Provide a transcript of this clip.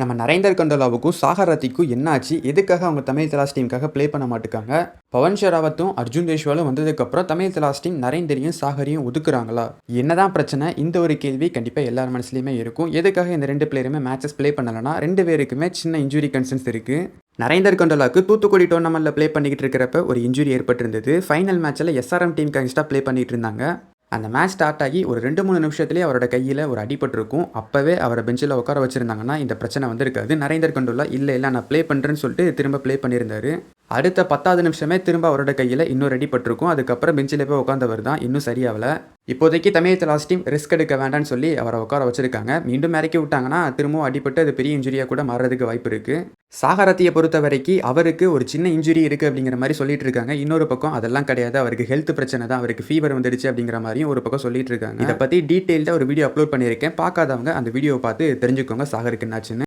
நம்ம நரேந்தர் கண்டோலாவுக்கும் சாகரத்திக்கும் என்னாச்சு? எதுக்காக அவங்க தமிழ் தலாஸ் டீமுக்காக ப்ளே பண்ண மாட்டுக்காங்க? பவன் ஷெராவத்தும் அர்ஜுன் தேஷ்வாலும் வந்ததுக்கப்புறம் தமிழ் தலாஸ் டீம் நரேந்தரையும் சாகரையும் ஒதுக்குறாங்களா? என்னதான் பிரச்சனை? இந்த ஒரு கேள்வி கண்டிப்பாக எல்லார் மனசுலையுமே இருக்கும். எதுக்காக இந்த ரெண்டு பிளேயருமே மேட்சஸ் ப்ளே பண்ணலன்னா ரெண்டு பேருக்குமே சின்ன இன்ஜுரி கன்சர்ன்ஸ் இருக்குது நரேந்தர் கண்டோலாவுக்கு தூத்துக்குடி டோர்னமெண்ட்டில் ப்ளே பண்ணிக்கிட்டு இருக்கிறப்ப ஒரு இன்ஜுரி ஏற்பட்டிருந்தது. ஃபைனல் மேட்ச்சில் எஸ்ஆர்எம் டீம் அகேன்ஸ்டாக ப்ளே பண்ணிகிட்டு இருந்தாங்க. அந்த மேட்ச் ஸ்டார்ட் ஆகி ஒரு ரெண்டு மூணு நிமிஷத்துலேயே அவரோட கையில் ஒரு அடிபட்டிருக்கும். அப்போவே அவரை பெஞ்சில் உட்கார வச்சுருந்தாங்கன்னா இந்த பிரச்சனை வந்திருக்காது. நரேந்தர் கண்டோலா இல்லை இல்லை நான் ப்ளே பண்ணுறேன்னு சொல்லிட்டு திரும்ப ப்ளே பண்ணியிருந்தாரு. அடுத்த பத்தாவது நிமிஷமே திரும்ப அவரோட கையில் இன்னும் ரெடி பட்டிருக்கும். அதுக்கப்புறம் பெஞ்சில் போய் உட்காந்தவர் தான் இன்னும் சரியாகல இப்போதைக்கு தமிழ் லாஸ்ட் டீம் ரிஸ்க் எடுக்க வேண்டாம்னு சொல்லி அவரை உட்கார வச்சிருக்காங்க. மீண்டும் இறக்கி விட்டாங்கன்னா திரும்பவும் அடிபட்டு அது பெரிய இன்ஜுரியாக கூட மாறுறதுக்கு வாய்ப்பு இருக்குது சாகரத்தியை பொறுத்த வரைக்கும் அவருக்கு ஒரு சின்ன இன்ஜுரி இருக்குது அப்படிங்கிற மாதிரி சொல்லிட்டு இருக்காங்க. இன்னொரு பக்கம் அதெல்லாம் கிடையாது. அவருக்கு ஹெல்த் பிரச்சனை தான். அவருக்கு ஃபீவர் வந்துடுச்சு அப்படிங்கிற மாதிரியும் ஒரு பக்கம் சொல்லிட்டு இருக்காங்க. இதை பற்றி டீட்டெயில்டாக ஒரு வீடியோ அப்லோட் பண்ணியிருக்கேன். பார்க்காதவங்க அந்த வீடியோ பார்த்து தெரிஞ்சுக்கோங்க. சாகருக்கு என்னாச்சுன்னு.